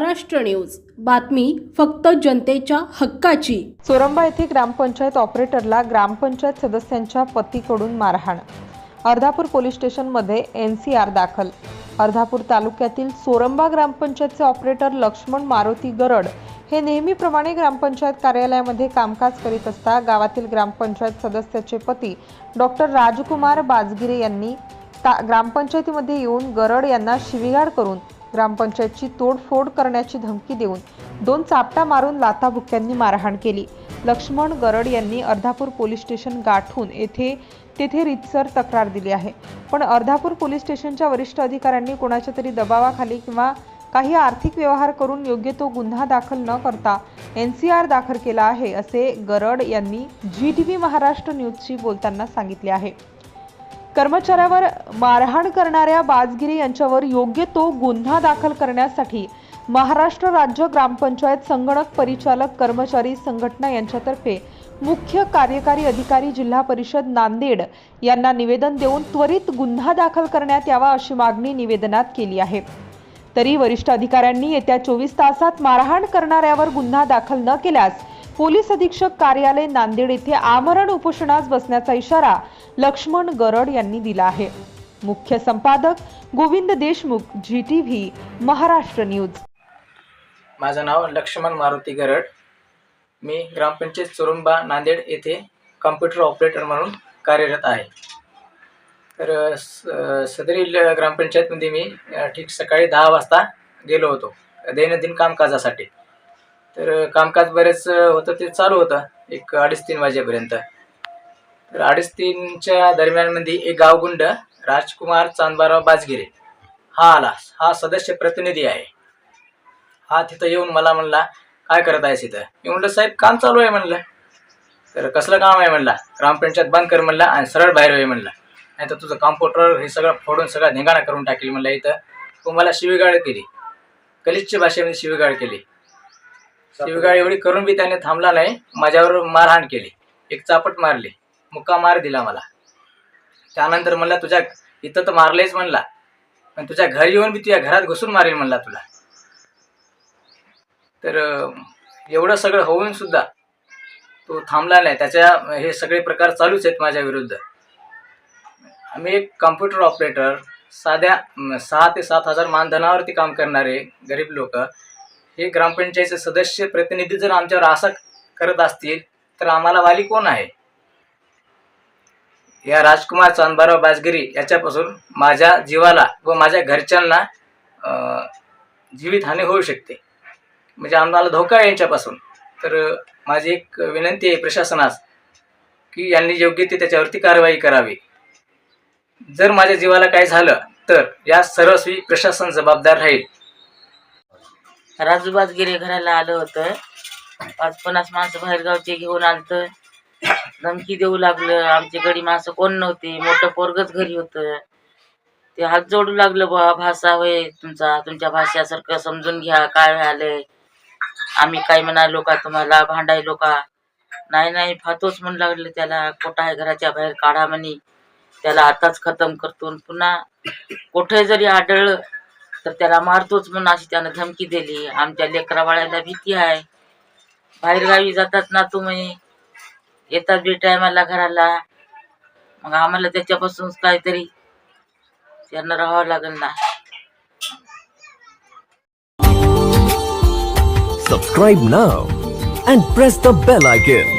Maharashtra news. बातमी फक्त जनतेच्या हक्काची. चोरंबा येथे ग्रामपंचायत ऑपरेटरला ग्रामपंचायत सदस्यांच्या पतीकडून मारहाण. अर्धापूर पोलीस स्टेशनमध्ये एन सी आर दाखल. अर्धापूर तालुक्यातील चोरंबा ग्रामपंचायतचे ऑपरेटर लक्ष्मण मारुती गरड हे नेहमीप्रमाणे ग्रामपंचायत कार्यालयामध्ये कामकाज करीत असता गावातील ग्रामपंचायत सदस्याचे पती डॉक्टर राजकुमार बाजगिरे यांनी ता ग्रामपंचायतीमध्ये येऊन गरड यांना शिवीगाळ करून ग्रामपंचायतची तोडफोड करण्याची धमकी देऊन दोन चापटा मारून लाथाबुक्क्यांनी मारहाण केली. लक्ष्मण गरड यांनी अर्धापूर पोलीस स्टेशन गाठून येथे तेथे रितसर तक्रार दिली आहे. पण अर्धापूर पोलीस स्टेशनच्या वरिष्ठ अधिकाऱ्यांनी कोणाच्या तरी दबावाखाली किंवा काही आर्थिक व्यवहार करून योग्य तो गुन्हा दाखल न करता एन सी आर दाखल केला आहे असे गरड यांनी जी टी व्ही महाराष्ट्र न्यूजशी बोलताना सांगितले आहे. कर्मचाऱ्यावर मारहाण करणाऱ्या बाजगिरी यांच्यावर योग्य तो गुन्हा दाखल करण्यासाठी महाराष्ट्र राज्य ग्रामपंचायत संगणक परिचालक कर्मचारी संघटना यांच्यातर्फे मुख्य कार्यकारी अधिकारी जिल्हा परिषद नांदेड यांना निवेदन देऊन त्वरित गुन्हा दाखल करण्यात यावा अशी मागणी निवेदनात केली आहे. तरी वरिष्ठ अधिकाऱ्यांनी येत्या चोवीस तासात मारहाण करणाऱ्यावर गुन्हा दाखल न केल्यास पोलीस अधीक्षक कार्यालय नांदेड येथे आमरण उपोषणास बसण्याचा इशारा लक्ष्मण गरड यांनी दिला आहे. मुख्य संपादक Govind Deshmukh G T V Maharashtra news. माझं नाव लक्ष्मण मारुती गरड. मी ग्रामपंचायत चोरुंबा नांदेड येथे कम्प्युटर ऑपरेटर म्हणून कार्यरत आहे. तर सदरी सदरील ग्रामपंचायतमध्ये मी ठीक सकाळी दहा वाजता गेलो होतो. दैनंदिन कामकाजासाठी. तर कामकाज बरेच होतं ते चालू होतं. एक अडीच तीन वाजेपर्यंत. तर अडीच तीनच्या दरम्यानमध्ये एक गावगुंड राजकुमार चांदबाराव बाजगिरे. हा आला. हा सदस्य प्रतिनिधी आहे. हा तिथं येऊन मला म्हणला काय करत आहेस इथं? मी म्हणलं साहेब काम चालू आहे म्हणलं. तर कसलं काम आहे? म्हणला. ग्रामपंचायत बंद कर म्हणला आणि सरळ बाहेर होई म्हणला. नाही तर तुझं कॉम्प्युटर हे सगळं फोडून सगळं धिंगाणा करून टाकेल म्हणलं इथं. तू मला शिवीगाळ केली. गलिच्छ भाषेमध्ये शिवीगाळ केली. शिवगाळ एवढी करून बी त्याने थांबला नाही माझ्यावर मारहाण केली. एक चापट मारली. मुक्का मार दिला मला. त्यानंतर म्हणला तुझ्या इथं तर मारलेच म्हणला. पण तुझ्या घरी येऊन बी तुझ्या घरात घुसून मारेल म्हणला तुला. तर एवढं सगळं होऊन सुद्धा तो थांबला नाही. त्याच्या हे सगळे प्रकार चालूच आहेत माझ्या विरुद्ध. आम्ही एक कम्प्युटर ऑपरेटर साध्या सहा ते सात हजार मानधनावरती काम करणारे गरीब लोक हे ग्रामपंचायतचे सदस्य प्रतिनिधी जर आमच्यावर असं करत असतील तर आम्हाला वाली कोण आहे? या राजकुमार चांदबाराव बाजगिरी याच्यापासून माझ्या जीवाला व माझ्या घरच्यांना जीवितहानी होऊ शकते. म्हणजे आम्हाला धोका आहे यांच्यापासून. तर माझी एक विनंती आहे प्रशासनास की यांनी योग्य ते त्याच्यावरती कारवाई करावी. जर माझ्या जीवाला काय झालं तर या सर्वस्वी प्रशासन जबाबदार राहील. राजूबाजगिरे घराला आलं होतं. पाच पन्नास माणसं बाहेरगावचे घेऊन आलत. धमकी देऊ लागलं. आमची गडी माणसं कोण नव्हती. मोठं पोरगच घरी होतं. ते हात जोडू लागलं बा भाषा होय तुमचा. तुमच्या भाषासारखं समजून घ्या. काय झालंय आम्ही काय म्हणालो का तुम्हाला? भांडायलो का नाही नाही फातोच म्हणू लागलं त्याला. कोटा आहे घराच्या बाहेर? काढा म्हणे. त्याला आताच खतम करतो. पुन्हा कुठे जरी आढळलं तर त्याला मारतोच म्हणून अशी त्यानं धमकी दिली. आमच्या लेकरावाळ्याला भीती आहे. बाहेरगावी जातात ना तुम्ही. येतात बी टायमाला घराला. मग आम्हाला त्याच्यापासून काहीतरी त्यांना राहावं लागेल ना. Subscribe now and press the bell icon.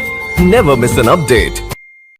Never miss an update.